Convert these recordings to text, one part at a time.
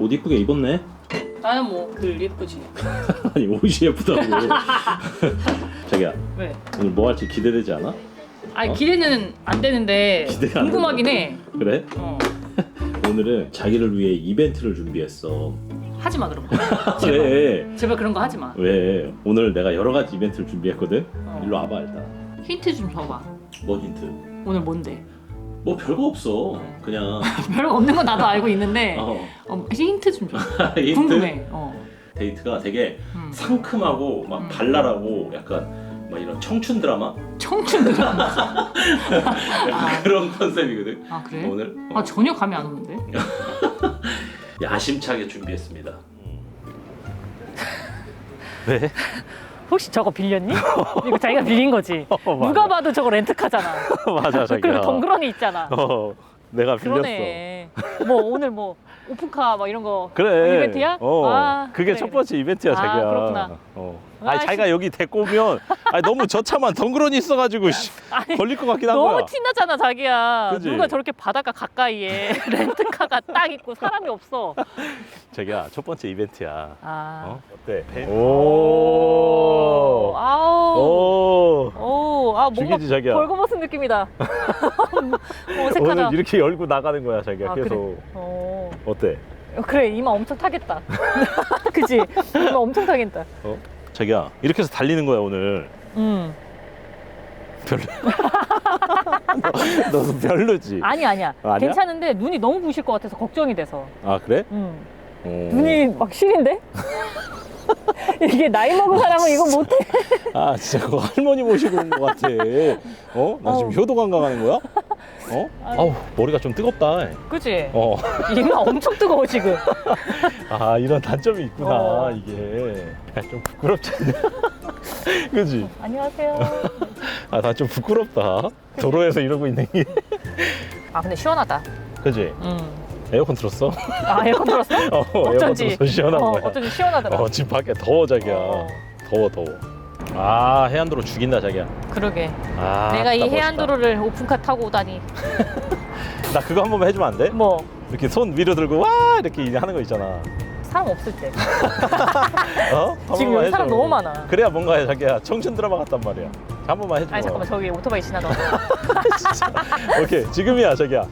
옷 이쁘게 입었네. 나는 뭐 늘 예쁘지. 아니 옷이 예쁘다고. 자기야 왜? 오늘 뭐 할지 기대되지 않아? 아니 어? 기대는 안 되는데 기대가 안 궁금하긴 해. 그래? 어. 오늘은 자기를 위해 이벤트를 준비했어. 하지 마 그럼. 왜? 제발 그런 거 하지 마. 왜? 오늘 내가 여러 가지 이벤트를 준비했거든. 어. 일로 와봐 일단. 힌트 좀 줘봐. 뭐 힌트? 오늘 뭔데? 뭐 별거 없어. 그냥 별거 없는 건 나도 알고 있는데 어, 어, 힌트 좀 줘. 힌트? 궁금해. 어. 데이트가 되게 음. 상큼하고 막 음. 발랄하고 약간 막 이런 청춘 드라마 청춘 드라마. 약간 그런 컨셉이거든. 아 그래? 오늘 어, 아 전혀 감이 안 오는데. 야심차게 준비했습니다. 왜? 혹시 저거 빌렸니? 이거 자기가 빌린 거지. 어, 맞아. 누가 봐도 저거 렌트카잖아. 맞아 자기야. 그리고 덩그러니 있잖아. 어, 내가 빌렸어. 그러네. 뭐 오늘 뭐 오픈카 막 이런 거 그래. 이벤트야? 어. 아, 그게 그래, 첫 그래. 번째 이벤트야 아, 자기야. 그렇구나. 어. 아, 자기가 여기 데리고 오면 아니 너무 저 차만 덩그러니 있어가지고 씨, 아니, 걸릴 것 같긴 한 너무 거야. 티나잖아 자기야. 그지? 누가 저렇게 바닷가 가까이에 렌트카가 딱 있고 사람이 없어. 자기야 첫 번째 이벤트야. 아. 어? 어때? 오. 오. 아우. 오. 오. 아 뭔가 죽이지 자기야. 벌거벗은 느낌이다. 어색하다. 오늘 이렇게 열고 나가는 거야 자기야. 아, 계속. 그래? 어. 어때? 그래 이마 엄청 타겠다. 그지? 이마 엄청 타겠다. 어? 자기야 이렇게 해서 달리는 거야 오늘. 음. 별로. 너, 너 별로지? 아니 아니야. 아, 아니야? 괜찮은데 눈이 너무 부실 것 같아서 걱정이 돼서. 아 그래? 음. 어. 눈이 막 시린데? 이게 나이 먹은 사람은 이거 못해. 아 진짜 그거 할머니 모시고 온것 같아. 어? 나 지금 어우. 효도관 가는 거야? 어? 아우 머리가 좀 뜨겁다. 그치? 어. 이마 엄청 뜨거워 지금. 아 이런 단점이 있구나 어. 이게. 야, 좀 부끄럽지 않냐? 그지? 안녕하세요. 아 나 좀 부끄럽다. 도로에서 이러고 있는 게. 아 근데 시원하다. 그지? 음. 에어컨 틀었어? 아 에어컨 들었어? 어 에어컨 어쩐지. 틀어서 시원한 어, 거야. 어쩐지 시원하더라. 어 지금 밖에 더워 자기야. 어. 더워 더워. 아 해안도로 죽인다 자기야. 그러게. 아 내가 이. 해안도로를 오픈카 타고 오다니. 나 그거 한 번만 해주면 안 돼? 뭐 이렇게 손 위로 들고 와 이렇게 하는 거 있잖아. 사람 없을 때. 어? 한 지금 번만 여기 사람 해줘. 너무 많아. 그래야 뭔가 자기야 청춘 드라마 같단 말이야. 자, 한 번만 해줘. 아니 잠깐만 저기 오토바이 지나가. 오케이 지금이야 자기야.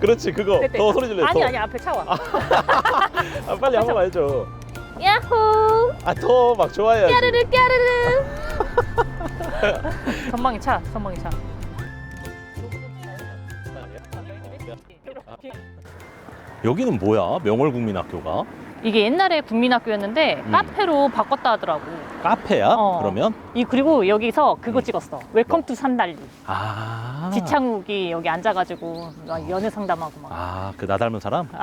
그렇지 그거 됐다, 더 됐다. 소리 질러. 아니 더. 아니 앞에 차 와. 아, 빨리 한 번만 해줘. 야호. 아더 막 좋아해야지. 까르르 까르르. 전방에 차. 전방에 차. 여기는 뭐야? 명월국민학교가 이게 옛날에 국민학교였는데 음. 카페로 바꿨다 하더라고. 카페야? 어. 그러면? 이 그리고 여기서 그거 찍었어. 웰컴 투 산달리. 아. 지창욱이 여기 앉아가지고 막 연애 상담하고 막. 아그 나 닮은 사람?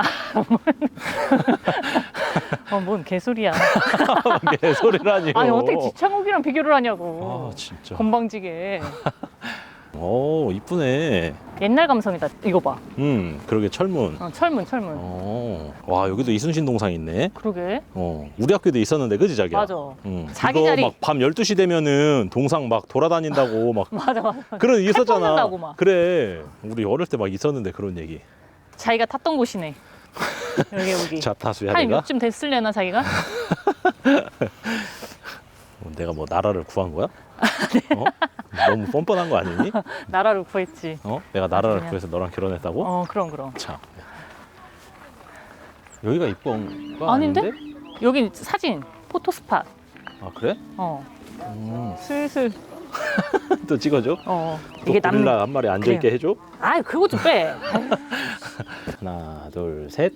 어, 뭔 개소리야. 개소리라니요. 아니 어떻게 지창욱이랑 비교를 하냐고. 아 진짜. 건방지게. 오 이쁘네. 옛날 감성이다. 이거 봐. 음 그러게 철문. 어, 철문 철문. 어. 와 여기도 이순신 동상 있네. 그러게. 어 우리 학교도 있었는데 그지 자기야? 맞아. 응. 자기 이거 자리. 막밤 12시 되면은 동상 막 돌아다닌다고 막 맞아 맞아. 그런 얘기 있었잖아. 막. 그래. 우리 어릴 때 막 있었는데 그런 얘기. 자기가 탔던 곳이네. 여기 여기. 자타수야 한 내가? 요쯤 됐을려나 자기가? 어, 내가 뭐 나라를 구한 거야? 네. 어? 너무 뻔뻔한 거 아니니? 나라를 구했지. 어? 내가 나라를 그냥. 구해서 너랑 결혼했다고? 어 그럼 그럼. 참. 여기가 이쁜 거 아닌데? 아닌데? 여기 사진 포토 스팟. 아 그래? 어 음. 슬슬. 또 찍어줘? 어또 고릴라 한 마리 앉아 있게 해줘? 아 그거 좀 빼. 하나 둘 셋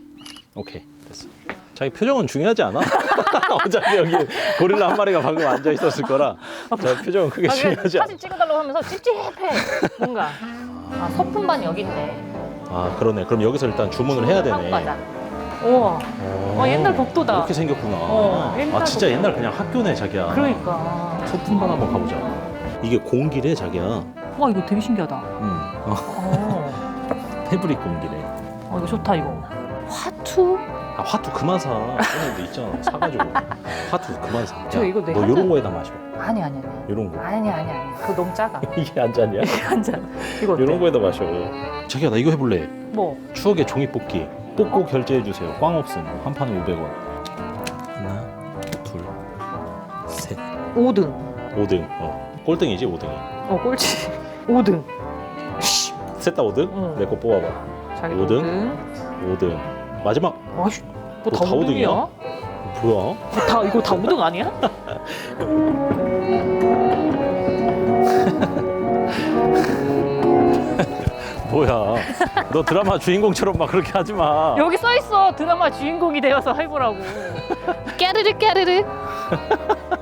오케이 됐어 자기 표정은 중요하지 않아? 어차피 여기 고릴라 한 마리가 방금 앉아 있었을 거라 자 표정은 크게 아, 중요하지 않아 사진 찍어달라고 하면서 찝찝해. 뭔가. 아 소품반 여기 있네. 아 그러네 그럼 여기서 일단 주문을 해야 되네. 우와. 어, 와, 옛날 복도다. 이렇게 생겼구나 어, 옛날 아 진짜 복도. 옛날 그냥 학교네 자기야 그러니까. 소품반 한번 가보자 이게 공기래 자기야 와 이거 되게 신기하다. 응. 어, 어. 패브릭 공기래 어 이거 좋다 이거. 화투? 아 화투 그만 사 꺼내도 있잖아 사가지고 화투 그만 사저 야, 이거 내너 잔- 거에다 마셔 아니 아니 아니. 요런 거 아니 아니 아니. 그거 너무 작아. 이게 한 잔이야? 한 잔. 이거 어때? 요런 거에다 마셔 자기야 나 이거 해볼래 뭐? 추억의 종이 뽑기 뽑고 결제해 주세요. 꽝 없음. 한 판에 500원. 하나, 둘, 셋. 5등. 5등. 어. 꼴등이지 5등이. 어, 꼴찌. 5등. 셋다 5등? 응. 내 거 뽑아봐. 자기 오등? 5등. 5등. 마지막. 그거 뭐다 다 5등이야? 오등이야? 뭐야? 다, 이거 다 5등 아니야? 뭐야? 너 드라마 주인공처럼 막 그렇게 하지 마. 여기 써 있어. 드라마 주인공이 되어서 해보라고. 깨르르, 깨르르.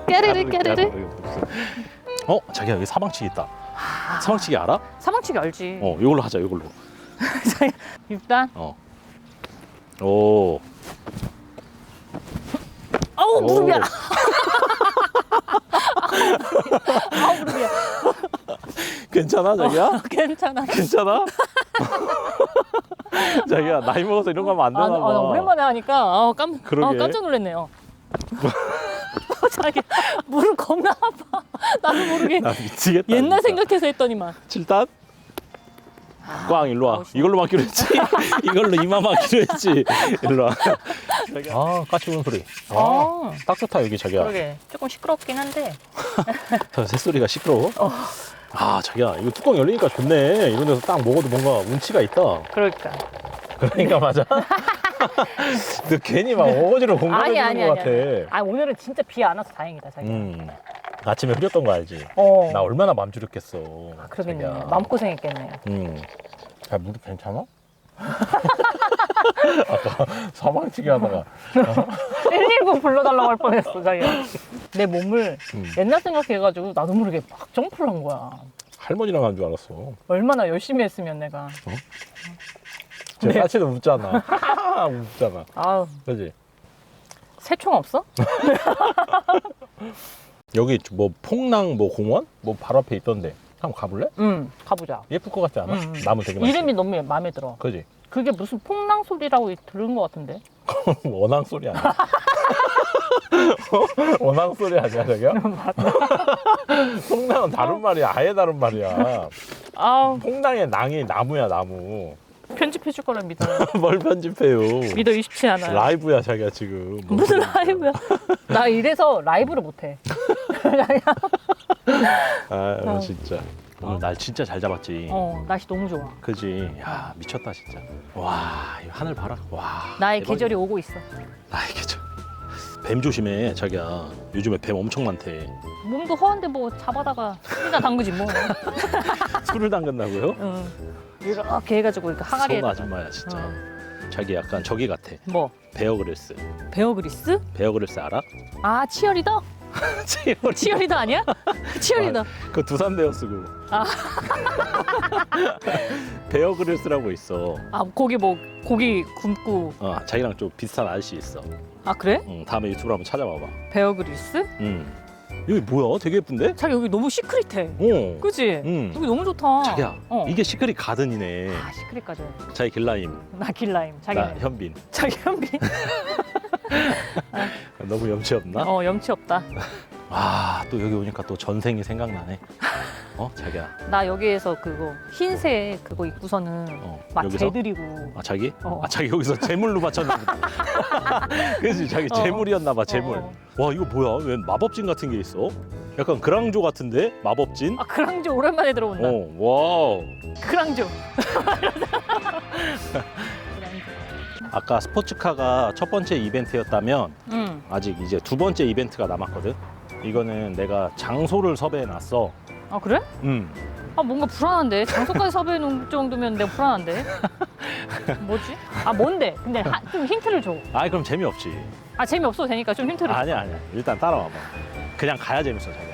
깨르르, 깨르르. 어, 자기야 여기 사방치기 있다. 사방치기 알아? 사방치기 알지. 어, 이걸로 하자. 이걸로. 일단. 어. 오. 아우, 무릎이야. 오. 아우, 무릎이야. 괜찮아, 자기야? 괜찮아. 괜찮아? 자기야 나이 먹어서 이런 거 하면 안 아, 되나 봐. 아, 오랜만에 하니까 아, 깜, 아, 그러게. 깜짝 놀랐네요. 자기 무릎 겁나 아파. 나도 모르게 나 미치겠다. 옛날 진짜. 생각해서 했더니만. 7단? 꽝 일로 와. 멋있네. 이걸로 막기로 했지. 이걸로 이마 막기로 했지. 일로 와. 아 까치우는 소리. 아, 아, 딱 좋다 여기 자기야. 그러게 조금 시끄럽긴 한데. 저 새소리가 시끄러워. 어. 아 자기야 이거 뚜껑 열리니까 좋네. 이런 데서 딱 먹어도 뭔가 운치가 있다. 그러니까. 그러니까 맞아. 너 괜히 막 어거지로 공감해 아니 아니 주는 것 아니. 같아. 아 오늘은 진짜 비 안 와서 다행이다 자기. 음. 아침에 흐렸던 거 알지? 어. 나 얼마나 맘 졸였겠어. 그러겠네. 자기야. 마음 고생했겠네. 음. 야, 무릎 괜찮아? 아까 사망치기 하다가 119 불러달라고 할 뻔했어 자기. 내 몸을 음. 옛날 생각해가지고 나도 모르게 막 점프를 한 거야. 할머니랑 한 줄 알았어. 얼마나 열심히 했으면 내가. 제 네. 까치도 웃잖아. 웃잖아. 아우 그지? 새총 없어? 여기 뭐 폭랑 뭐 공원? 뭐 바로 앞에 있던데. 한번 가볼래? 응 가보자. 예쁠 것 같지 않아? 음, 음. 나무 되게 많지. 이름이 너무 마음에 들어. 그지? 그게 무슨 폭랑 소리라고 들은 것 같은데. 원앙 소리 아니야? 어? 원앙 소리 아니야, 저기요? 폭랑은 다른 말이야. 아예 다른 말이야. 아우 폭랑의 낭이 나무야, 나무. 편집해줄 거라 믿어. 뭘 편집해요? 믿어 의심치 않아요. 라이브야, 자기가 지금. 뭐 무슨 그러니까. 라이브야? 나 이래서 라이브를 못해. 아, 어. 진짜. 오늘 날 진짜 잘 잡았지. 어 날씨 너무 좋아. 그지? 야, 미쳤다, 진짜. 와, 이 하늘 봐라. 와. 나의 대박이다. 계절이 오고 있어. 나의 계절. 뱀 조심해, 자기야. 요즘에 뱀 엄청 많대. 몸도 허한데 뭐 잡아다가 술이나 담그지 뭐. 술을 담근다고요? 응. 이렇게 해가지고 이렇게 항아리에. 선 아줌마야, 진짜. 어. 자기 약간 저기 같아. 뭐 베어 그릴스. 베어 그리스? 베어 그릴스 알아? 아 치어리더? 치어리. 치어리더 아니야? 치어리더. 그 두산 베어스 그. 아. 베어 그릴스라고 있어. 아 고기 뭐 고기 굽고. 어, 자기랑 좀 비슷한 아저씨 있어. 아 그래? 응, 다음에 유튜브로 한번 찾아봐봐. 베어 그리스? 응. 여기 뭐야? 되게 예쁜데? 자기 여기 너무 시크릿해. 어. 그지? 응. 여기 너무 좋다. 자기야, 어. 이게 시크릿 가든이네. 아 시크릿까지. 자기 길라임, 나 길라임. 자기 나 현빈. 자기 현빈. 너무 염치 없나? 어 염치 없다. 아, 또 여기 오니까 또 전생이 생각나네. 어, 자기야. 나 여기에서 그거 흰색 그거 입고서는 어, 막 여기서? 재드리고. 아, 자기? 어. 아, 자기 여기서 재물로 바쳤나 보다. 그지 자기 어. 재물이었나 봐, 재물. 어. 와, 이거 뭐야? 웬 마법진 같은 게 있어? 약간 그랑조 같은데? 마법진? 아 크랑조 오랜만에 들어온다. 어, 와우. 크랑조. 아까 스포츠카가 첫 번째 이벤트였다면 응. 아직 이제 두 번째 이벤트가 남았거든. 이거는 내가 장소를 섭외해 놨어. 아 그래? 음. 아 뭔가 불안한데 장소까지 섭외해 놓은 정도면 내가 불안한데. 뭐지? 아 뭔데? 근데 하, 좀 힌트를 줘. 아, 그럼 재미없지. 아 재미 없어도 되니까 좀 힌트를. 줘. 아니야, 아니야. 일단 따라와 봐. 그냥 가야 재밌어, 자기야.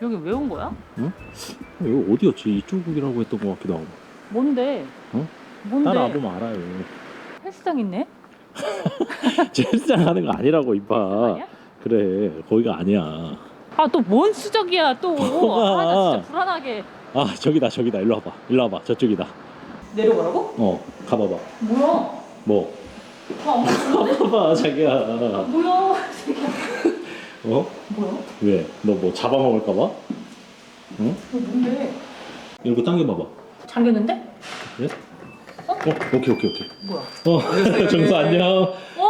여기 왜 온 거야? 이거 어디였지? 이쪽이라고 했던 것 같기도 하고. 뭔데? 어? 뭔데? 따라와 보면 알아요. 헬스장 있네? 헬스장 하는 거 아니라고 이봐. 아니야? 그래, 거기가 아니야. 아 또 뭔 수적이야 또. 뭐가? 아나 진짜 불안하게. 아, 저기다, 저기다. 일로 와봐. 일로 와봐. 저쪽이다. 내려가라고? 어, 가봐봐. 뭐야? 뭐? 아 엄마 가봐봐, 자기야. 뭐야? 어? 뭐야? 왜? 너 뭐 잡아먹을까봐? 응? 너 뭔데? 이렇게 당겨봐봐. 잠겼는데? 그래? 어? 오케이 오케이 오케이. 뭐야? 어 정수 안녕. 어?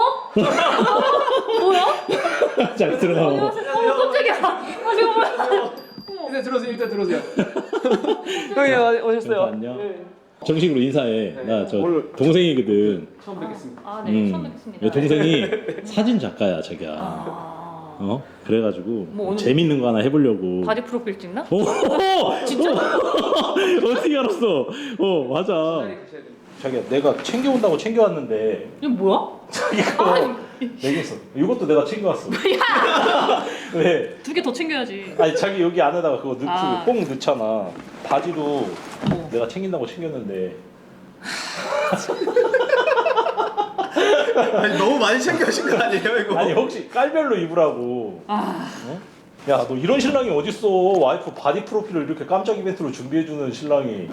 잘 들어가. 안녕하세요. 어, 깜짝이야. 아, 지금 뭐야? 일단 들어오세요. 일단 들어오세요. 형님 정수 오셨어요. 안녕. 네. 정식으로 인사해. 네. 나 저 오늘- 동생이거든. 처음 뵙겠습니다. 아, 네. 처음 뵙겠습니다. 내 동생이 사진 작가야 자기야. 아. 어? 그래가지고 뭐 오늘- 재밌는 거 하나 해보려고. 바디 프로필 찍나? 오, 진짜? 어떻게 알았어? 어 맞아. 자기야 내가 챙겨온다고 챙겨왔는데 이거 뭐야? 아 니. 내게 있어. 이것도 내가 챙겨왔어. 왜? 두 개 더 챙겨야지. 아니 자기 여기 안에다가 그거 넣고 아. 뽕 넣잖아. 바지도 뭐. 내가 챙긴다고 챙겼는데 아니 너무 많이 챙겨오신 거 아니에요 이거? 아니 혹시 깔별로 입으라고. 아, 야너 이런 신랑이 어딨어? 와이프 바디 프로필을 이렇게 깜짝 이벤트로 준비해주는 신랑이.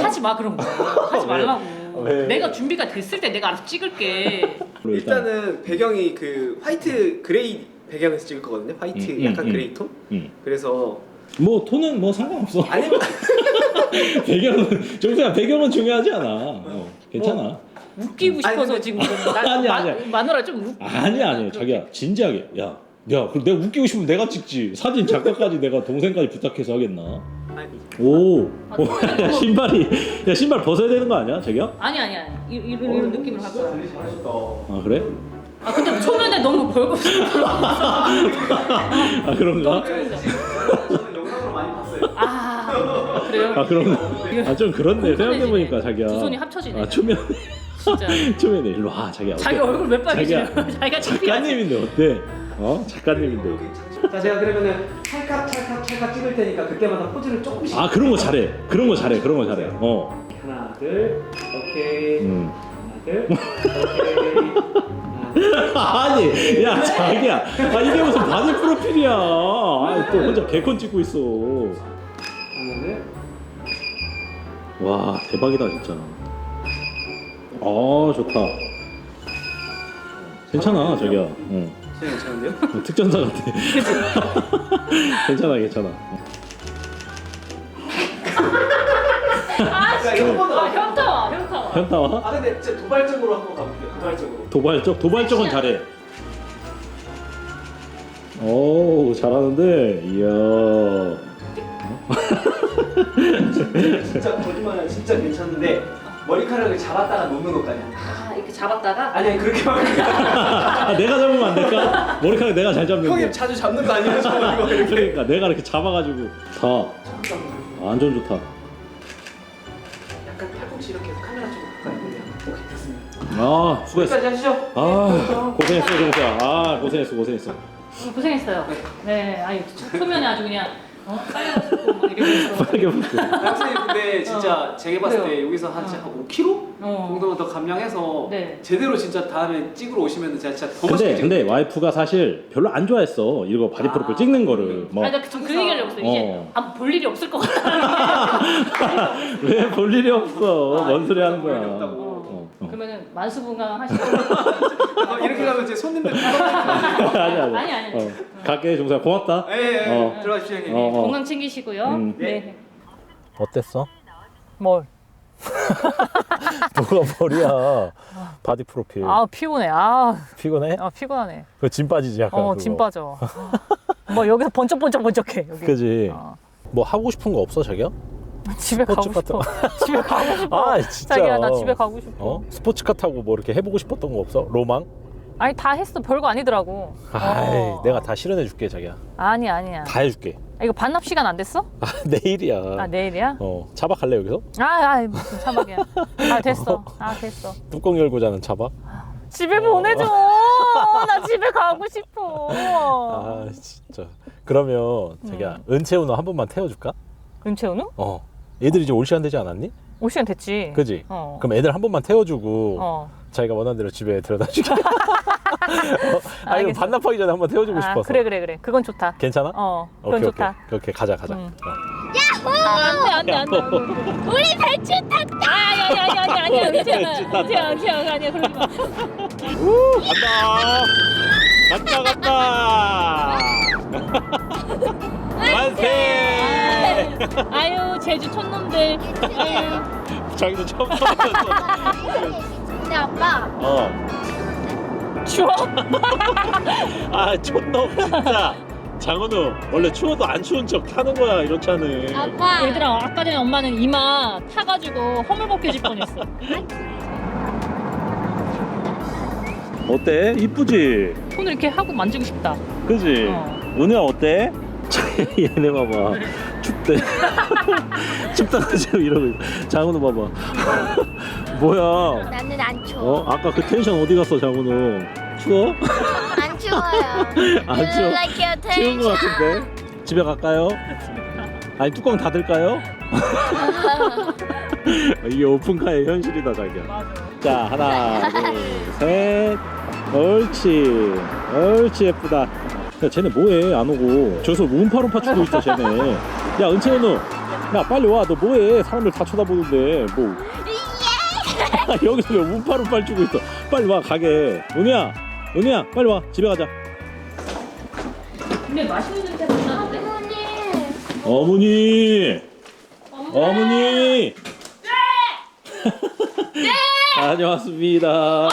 하지 마 그런 거. 하지 왜? 말라고. 왜? 내가 준비가 됐을 때 내가 알아서 찍을게. 일단은 배경이 그 화이트 그레이 배경에서 찍을 거거든요. 화이트 음, 약간 음, 그레이 톤. 응. 그래서 뭐 톤은 뭐 상관없어. 아니 배경은 정수야 배경은 중요하지 않아. 어, 괜찮아. 웃기고 아니, 싶어서 근데- 지금 나, 아니야, 마, 아니야. 마누라 좀 웃. 아니 아니 자기야 진지하게 야. 야, 그럼 내가 웃기고 싶으면 내가 찍지. 사진 작가까지 내가 동생까지 부탁해서 하겠나? 아니 오, 아, 오, 야, 신발이, 야 신발 벗어야 되는 거 아니야, 자기야? 아니 아니 아니 이, 이런 이런 느낌으로 할 거야. 관리 잘하셨다. 아 그래? 아 근데 초면에 너무 벌거벗어. 아 그런가? 저는 영상으로 많이 봤어요. 아 그래요? 아 그런가? 아좀 그렇네. 생각해 보니까 자기야. 두 손이 합쳐지네. 아 초면, 진짜. 초면에 일로 와, 자기야. 자기 어때? 얼굴 몇? 자기야. 자기가 창피하지. 작가님인데 어때? 어, 작가님인데. 자 제가 그러면은 찰칵 찰칵 찰칵 찍을 테니까 그때마다 포즈를 조금씩. 아 그런 거 잘해. 그런 거 잘해. 그런 거 잘해. 어. 하나 둘 오케이. 음. 하나 둘 오케이. 하나, 아니, 야 자기야. 아 이게 무슨 바디 프로필이야. 아, 또 혼자 개콘 찍고 있어. 하나 둘. 와 대박이다 진짜. 아 좋다. 괜찮아 자기야. 응. 진짜 괜찮은데요? 어, 특전사 같아. 괜찮아 괜찮아. 아, 자, 이거 한번 더. 아 현타와 현타와. 현타와 아 근데 진짜 도발적으로 한번 가볼게요. 도발적으로. 도발적 도발적은 잘해. 오 잘하는데 이야. 진짜 거짓말 진짜 괜찮은데 머리카락을 잡았다가 놓는 것까지. 아 이렇게 잡았다가 아니 아니 그렇게 말고 아, 내가 잡으면 안 될까? 머리카락 내가 잘 잡는데. 형님 자주 잡는 거 아니에요? 저 이거 이렇게. 그러니까 내가 이렇게 잡아가지고 다 완전 좋다. 약간 팔꿈치 이렇게 카메라 쪽으로 가까이 보면 오케이 됐습니다. 아 수고했어. 여기까지 하시죠. 아 고생했어 정수야. 아 고생했어 고생했어. 어, 고생했어요. 네, 아니 초- 초면에 아주 그냥 어, 빨개갖고 막 이러면서. 빠르게 붙고. 선생님 근데 진짜 제가 봤을 때 그래요. 여기서 한, 어. 한 5kg 어. 정도만 더 감량해서 네. 제대로 진짜 다음에 찍으러 오시면 제가 진짜 더 근데 멋있게 근데 와이프가 사실 별로 안 좋아했어. 이거 바디 프로필 아. 찍는 거를 뭐. 아니 나그 그 얘기를 없어. 이제 어. 아, 볼 일이 없을 것 같다. 왜볼 일이 없어? 아, 뭔 소리 하는 볼 거야? 어, 어. 그러면은 만수붕강 하시고. 어, 이렇게 가면 이제 손님들 아니 아니. 아니, 아니. 어. 갈게 종사 고맙다. 예예 어. 들어가십시오 형님. 어. 건강 챙기시고요. 음. 네. 어땠어? 뭘? 뭐가 머리야? 바디 프로필. 아 피곤해. 아, 피곤해? 아 피곤하네. 그진 빠지지 약간. 어, 그거. 짐 빠져. 뭐 여기서 번쩍번쩍 번쩍해. 여기. 그지. 어. 뭐 하고 싶은 거 없어 자기야? 집에 가고 스포츠 싶어. 집에 가고 싶어. 아 진짜. 자기야 나 집에 가고 싶어. 어? 스포츠카 타고 뭐 이렇게 해보고 싶었던 거 없어? 로망? 아니 다 했어. 별거 아니더라고. 아이 어. 내가 다 실현해 줄게 자기야. 아니 아니야. 다 해줄게. 아, 이거 반납 시간 안 됐어? 아 내일이야. 아 내일이야? 어 차박할래 여기서? 아, 아 무슨 차박이야. 아 됐어. 아 됐어. 뚜껑 열고 자는 차박? 집에 보내줘. 나 집에 가고 싶어. 아 진짜. 그러면 자기야 음. 은채 우 너 한 번만 태워줄까? 은채우는? 어. 얘들 이제 올 시간 되지 않았니? 올 시간 됐지. 그지? 어. 그럼 애들 한 번만 태워주고 어. 자기가 원하는 대로 집에 데려다 줄게. 어, 아 이거 알겠어. 반납하기 전에 한 번 태워주고 아, 싶어서. 그래 그래 그래. 그건 좋다. 괜찮아? 어. 그건 오케이 좋다. 오케이. 오케이 가자 가자. 음. 어. 안돼 안돼 안돼. 우리 배추 탔다. 아니 아니 아니 아니 아니 은채야 은채야 은채야 아니야 마. 우 간다. 간다 간다. 만세. 아유 제주 촌놈들. 아유. 자기도 처음 타봤어. 근데 아빠 어. 추워? 아 촌놈 진짜. 장원우 원래 추워도 안 추운 척 타는 거야 이런 차는. 아빠 얘들아 아까 전에 엄마는 이마 타가지고 허물 벗겨질 뻔했어. 어때? 이쁘지? 손을 이렇게 하고 만지고 싶다. 그지? 어. 은혜야 어때? 얘네 봐봐 춥대. 춥다고 지금 이러고 있어. 장훈우 봐봐. 뭐야? 나는 안 추워. 어? 아까 그 텐션 어디 갔어 장훈우? 추워? 안 추워요. 안 추워? like your 추운 거 tension. 같은데? 집에 갈까요? 아니 뚜껑 닫을까요? 이게 오픈카의 현실이다 자기야. 자 하나 둘셋. 옳지. 옳지 예쁘다. 야 쟤네 뭐해 안 오고. 저기서 운파룸파 추고 있어 쟤네 야 은채연우 야 빨리 와. 너 뭐해? 사람들 다 쳐다보는데. 뭐. 여기서 왜 운파룸파 추고 있어? 빨리 와 가게. 은혜야 은혜야 빨리 와. 집에 가자. 근데 맛있는 냄새 나는데? 어머니. 어머니. 네! 다녀왔습니다.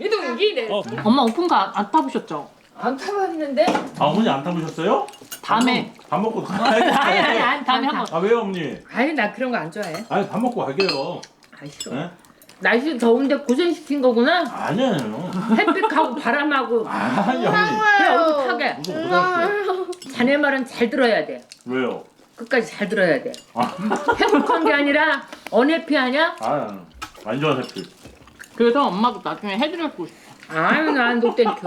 이동기네. 어. 엄마 오픈카 안 타보셨죠? 안 타봤는데? 아, 어머니 안 타보셨어요? 다음에. 밥 먹고 가. 아니 아니 아니 다음에 타- 한번. 아 왜요 어머니? 아니 나 그런 거 안 좋아해. 아니 밥 먹고 갈게요. 아 싫어. 네? 날씨 더운데 고생시킨 거구나. 아니에요. 햇빛하고 바람하고 아니 어머니. 그래. 무슨 고등학교? 자네 말은 잘 들어야 돼. 왜요? 끝까지 잘 들어야 돼. 아, 행복한 게 아니라 언해피하냐? 아 완전 해피. 그래서 엄마도 나중에 해드리고 싶어. 아유 난노 땡큐.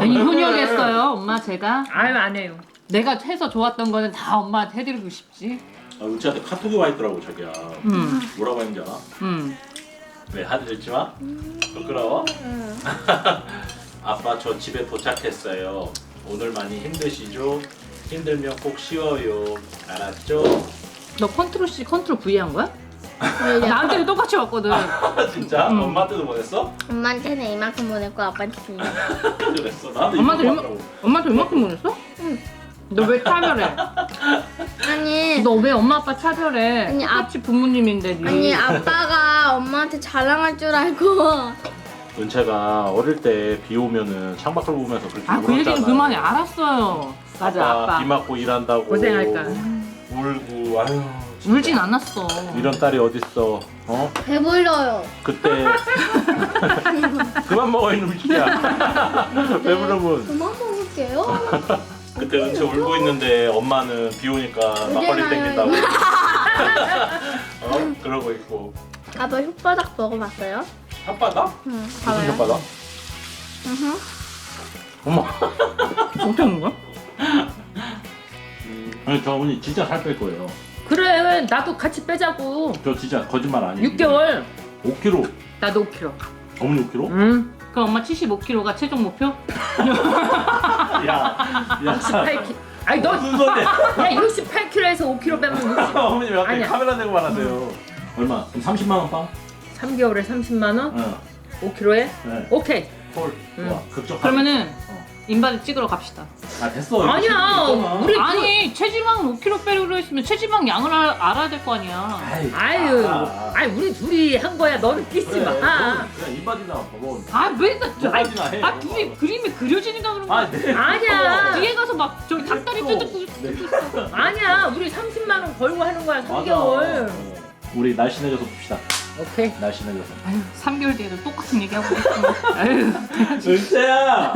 괜히 훈육했어요, 엄마 제가. 아유 안 해요. 내가 해서 좋았던 거는 다 엄마한테 해드리고 싶지. 아, 우리한테 카톡이 와 있더라고 자기야. 음, 뭐라고 했는지 알아? 음. 왜 하드 읽지 마? 부끄러워? 아빠 저 집에 도착했어요. 오늘 많이 힘드시죠? 힘들면 꼭 쉬어요. 알았죠? 너 컨트롤 C, 컨트롤 V 한 거야? 나한테도 똑같이 왔거든. 진짜? 음. 엄마한테도 보냈어? 엄마한테는 이만큼 보냈고 아빠한테 이만큼 그랬어. 나도 엄마한테 이거 봤다고. 엄마한테 이만큼 보냈어? 응. 너 왜 차별해? 아니 너 왜 엄마 아빠 차별해? 아니, 똑같이 부모님인데 니. 아니 아빠가 엄마한테 자랑할 줄 알고 은채가 어릴 때 비 오면은 창밖을 보면서 그렇게 아, 그 얘기는 울었잖아. 그만해. 알았어요. 맞아, 아빠. 비 맞고 일한다고 고생할까. 울고 아유. 울진 않았어. 이런 딸이 어딨어 어? 배불러요 그때 그만 먹어 이놈 새끼야 배부르면 그만 먹을게요 그때 은채 울고 있는데 엄마는 비 오니까 막걸리 땡긴다고 어? 그러고 있고 아빠 혓바닥 먹어봤어요? 혓바닥? 응 무슨 봐봐요 혓바닥? 으흠. 어머 어떻게 하는 거야? 아니 저 어머니 진짜 살 뺄 거예요. 그래 나도 같이 빼자고. 저 진짜 거짓말 아니에요. 6개월 5kg. 나도 5kg. 어머니 5kg? 응. 그럼 엄마 75kg가 최종 목표? 야, 야, 8kg. 아니 너 무슨 소리야? 야 68kg에서 5kg 빼면 60. 어머니 왜 갑자기 아니야. 카메라 대고 말하세요? 얼마? 그럼 30만 원 빵? 3개월에 30만 원? 응. 5kg에? 네. 오케이. 헐. 응. 와, 극적. 그러면은 어. 인바디 찍으러 갑시다. 아 됐어. 아니야. 우리 그- 아니 체지방 5kg 빼기로 했으면 체지방 양을 알, 알아야 될 거 아니야. 아이, 아유, 아. 아이 우리 둘이 한 거야. 너는 끼지 그래. 마. 그럼 그냥 이바디나 뭐. 아왜 나? 뭐까지나 해. 아 둘이 그림이 그려지니까 그런 거야. 아 네. 아니야. 뒤에 가서 막 저기 닭다리 뜯고 아니야. 우리 30만 원 걸고 하는 거야. 맞아. 3개월. 어. 우리 날씬해져서 봅시다. 오케이. 날씬해져서. 아유 3개월 뒤에도 똑같은 얘기하고 있어. 아유 은채야.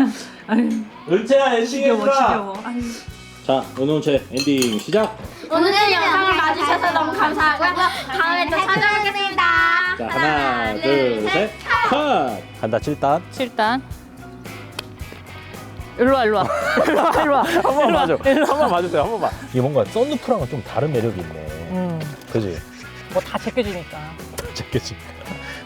아유 은채야 엔딩 지겨워 해주라. 지겨워. 아유. 자 오늘 은채 엔딩 시작. 오늘 영상을 봐주셔서 너무 감사하고요 다음에 또 찾아뵙겠습니다 자 하나 둘셋 컷. 간다 7단. 7단. 일로 와 일로 와. 일로 와 일로 와. 한 번 봐줘. 한 번 봐주세요. 한 번만. 이게 뭔가 썬루프랑은 좀 다른 매력이 있네. 음. 그지? 뭐 다 제껴주니까. 제껴지.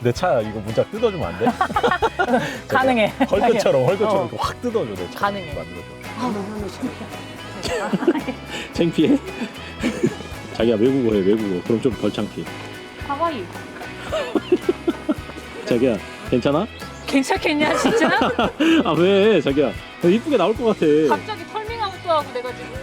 내차 이거 문자 뜯어주면 안 돼? 가능해. 헐크처럼 헐크처럼 어. 확 뜯어줘 내 차. 가능해. 만들어줘. 아 너무 창피해. 창피해? 자기야 외국어 해 외국어. 그럼 좀 덜 창피해. 하와이. 자기야 괜찮아? 괜찮겠냐 진짜? 아 왜 자기야 이쁘게 나올 것 같아. 갑자기 털밍하고 또 놀라고 내가 지금.